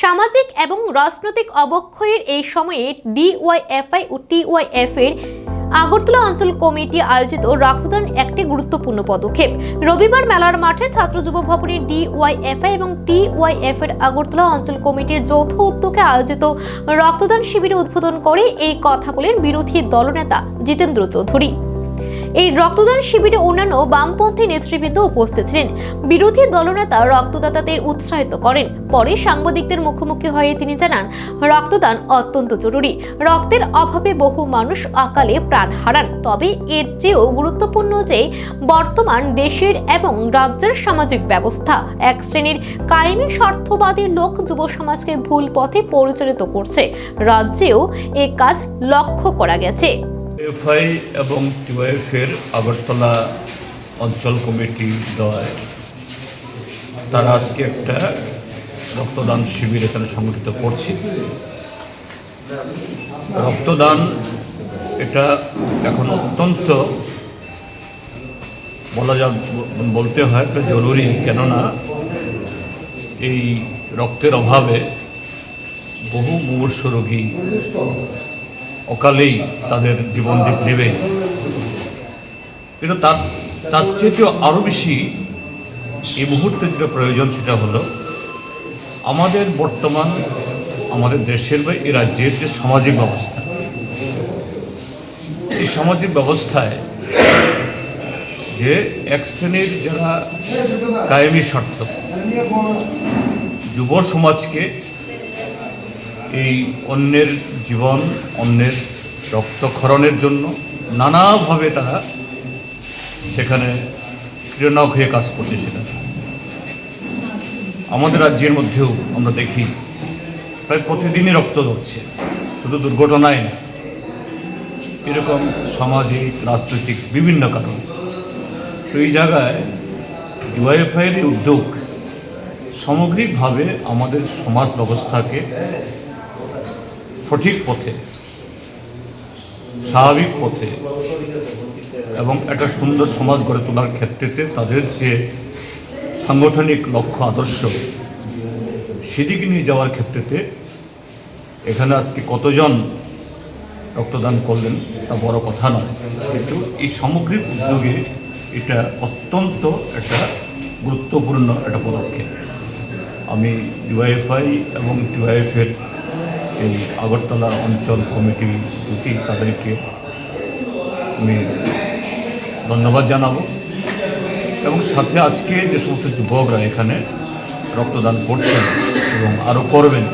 সামাজিক এবং রাজনৈতিক অবক্ষয়ের এই সময়ে ডিওয়াইএফআই ও টিওয়াইএফ এর আগরতলা অঞ্চল কমিটি আয়োজিত রক্তদান একটি গুরুত্বপূর্ণ পদক্ষেপ। রবিবার মেলার মাঠে ছাত্র যুব ভবনের ডিওয়াইএফআই এবং টিওয়াইএফ এর আগরতলা অঞ্চল কমিটির যৌথ উদ্যোগে আয়োজিত রক্তদান শিবিরে উদ্বোধন করে এই কথা বলেন বিরোধী দলনেতা জিতেন্দ্র চৌধুরী। এই রক্তদান শিবিরে অন্যান্য বামপন্থী নেতৃবৃন্দ উপস্থিত ছিলেন। বিরোধী দলনেতা রক্তদাতাদের উৎসাহিত করেন। পরে সাংবাদিকদের মুখোমুখি হয়ে তিনি জানান, রক্তদান অত্যন্ত জরুরি। রক্তের অভাবে বহু মানুষ অকালে প্রাণ হারান। তবে এর চেয়েও গুরুত্বপূর্ণ যে, বর্তমান দেশের এবং রাজ্যের সামাজিক ব্যবস্থা। এক শ্রেণির কায়েমি স্বার্থবাদী লোক যুব সমাজকে ভুল পথে পরিচালিত করছে। রাজ্যেও এ কাজ লক্ষ্য করা গেছে। এফআই এবং টিওএফের আগরতলা অঞ্চল কমিটি দয় তারা আজকে একটা রক্তদান শিবির এখানে সংগঠিত করছে। রক্তদান এটা এখন অত্যন্ত বলা যা বলতে হয় একটা জরুরি, কেননা এই রক্তের অভাবে বহু মুমূর্ষ রোগী অকালেই তাদের জীবন দিক নেবে কিন্তু তার তার চেয়েও আরও বেশি এই মুহূর্তে যেটা প্রয়োজন সেটা হলো, আমাদের বর্তমান আমাদের দেশের বা এই রাজ্যের যে সামাজিক ব্যবস্থা, এই সামাজিক ব্যবস্থায় যে এক শ্রেণির যারা কায়েমি স্বার্থ, যুব সমাজকে এই অন্যের জীবন, অন্যের রক্তক্ষরণের জন্য নানাভাবে তারা সেখানে ক্রীড়নক হয়ে কাজ করছে সেটা আমাদের রাজ্যের মধ্যেও আমরা দেখি, প্রায় প্রতিদিনই রক্ত ধরছে, শুধু দুর্ঘটনায় না। এরকম সামাজিক, রাজনৈতিক বিভিন্ন কারণ। তো এই জায়গায় ইউআইএফআইয়ের উদ্যোগ সামগ্রিকভাবে আমাদের সমাজ ব্যবস্থাকে সঠিক পথে, স্বাভাবিক পথে এবং একটা সুন্দর সমাজ গড়ে তোলার ক্ষেত্রেতে তাদের যে সাংগঠনিক লক্ষ্য, আদর্শ সেদিকে নিয়ে যাওয়ার ক্ষেত্রেতে এখানে আজকে কতজন রক্তদান করলেন তা বড় কথা নয়। কিন্তু এই সামগ্রিক উদ্যোগে এটা অত্যন্ত একটা গুরুত্বপূর্ণ একটা পদক্ষেপ। আমি ইউআইএফআই এবং টিওয়াইএফের এই আগরতলা অঞ্চল কমিটি দুটি তাদেরকে আমি ধন্যবাদ জানাব। এবং সাথে আজকে যে সমস্ত যুবকরা এখানে রক্তদান করছেন এবং আরও করবেন